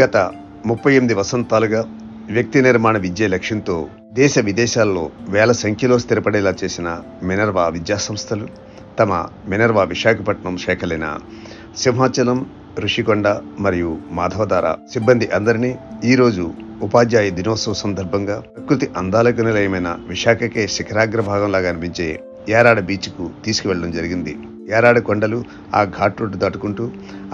గత ముప్పై ఎనిమిది వసంతాలుగా వ్యక్తి నిర్మాణ విద్య లక్ష్యంతో దేశ విదేశాల్లో వేల సంఖ్యలో స్థిరపడేలా చేసిన మినర్వా విద్యాసంస్థలు తమ మినర్వా విశాఖపట్నం శాఖలైన సింహాచలం ఋషికొండ మరియు మాధవధార సిబ్బంది అందరినీ ఈరోజు ఉపాధ్యాయ దినోత్సవ సందర్భంగా ప్రకృతి అందాలకు నిలయమైన విశాఖకే శిఖరాగ్ర భాగంలాగా అనిపించే యారాడ బీచ్కు తీసుకువెళ్ళడం జరిగింది. యారాడ కొండలు ఆ ఘాట్ రోడ్డు దాటుకుంటూ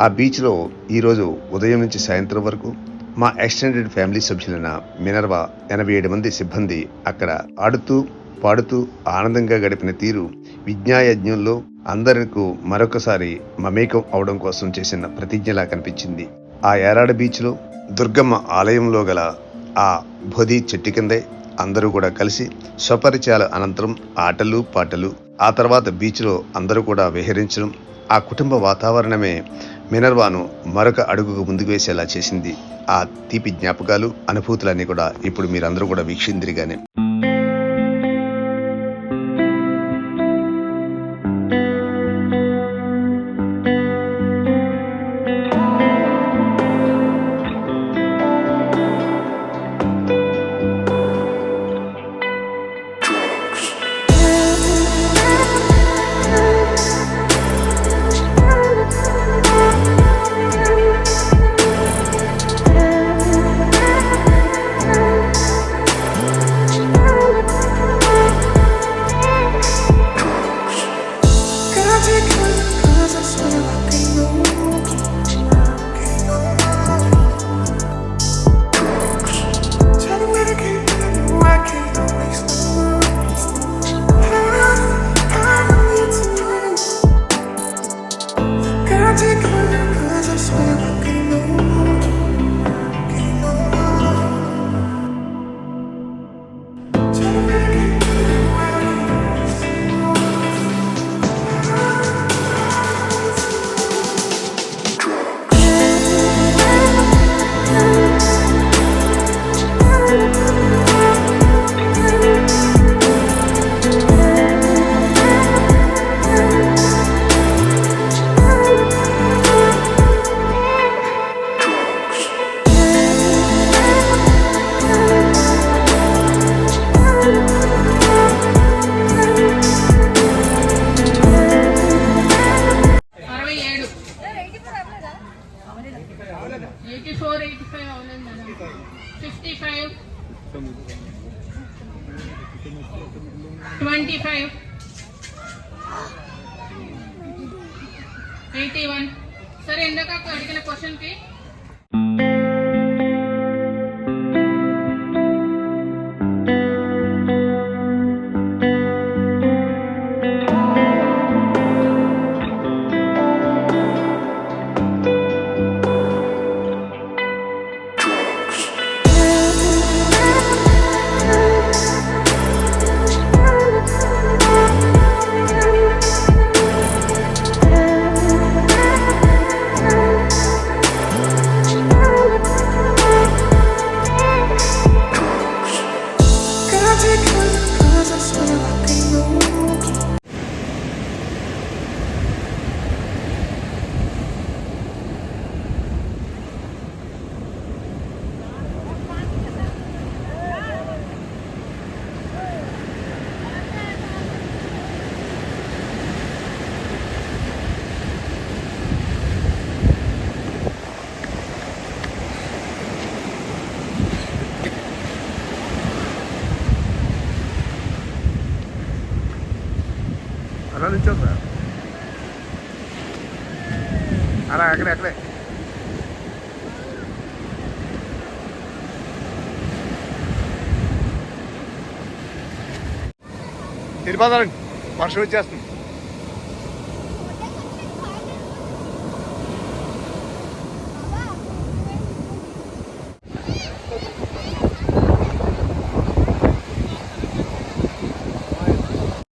ఆ బీచ్లో ఈరోజు ఉదయం నుంచి సాయంత్రం వరకు మా ఎక్స్టెండెడ్ ఫ్యామిలీ సభ్యులైన మినర్వా ఎనభై ఏడు మంది సిబ్బంది అక్కడ ఆడుతూ పాడుతూ ఆనందంగా గడిపిన తీరు విజ్ఞాయజ్ఞంలో అందరికీ మరొకసారి మమేకం అవడం కోసం చేసిన ప్రతిజ్ఞలా కనిపించింది. ఆ ఏరాడ బీచ్లో దుర్గమ్మ ఆలయంలో గల ఆ బోధి చెట్టు కిందే అందరూ కూడా కలిసి స్వపరిచయాల అనంతరం ఆటలు పాటలు ఆ తర్వాత బీచ్లో అందరూ కూడా విహరించడం ఆ కుటుంబ వాతావరణమే మినర్వాను మరొక అడుగుకు ముందుకు వేసేలా చేసింది ఆ తీపి జ్ఞాపకాలు అనుభూతులన్నీ కూడా ఇప్పుడు మీరందరూ కూడా వీక్షిందిరిగానే. ఎయిటీ ఫోర్ ఎయిటీ ఫైవ్ అవ్వలేదు madam fifty five twenty five eighty one సరే ఇందాక అడిగిన క్వశ్చన్కి అలా అక్కడే అక్కడే. తిరుపతి వర్షం వచ్చేస్తుంది.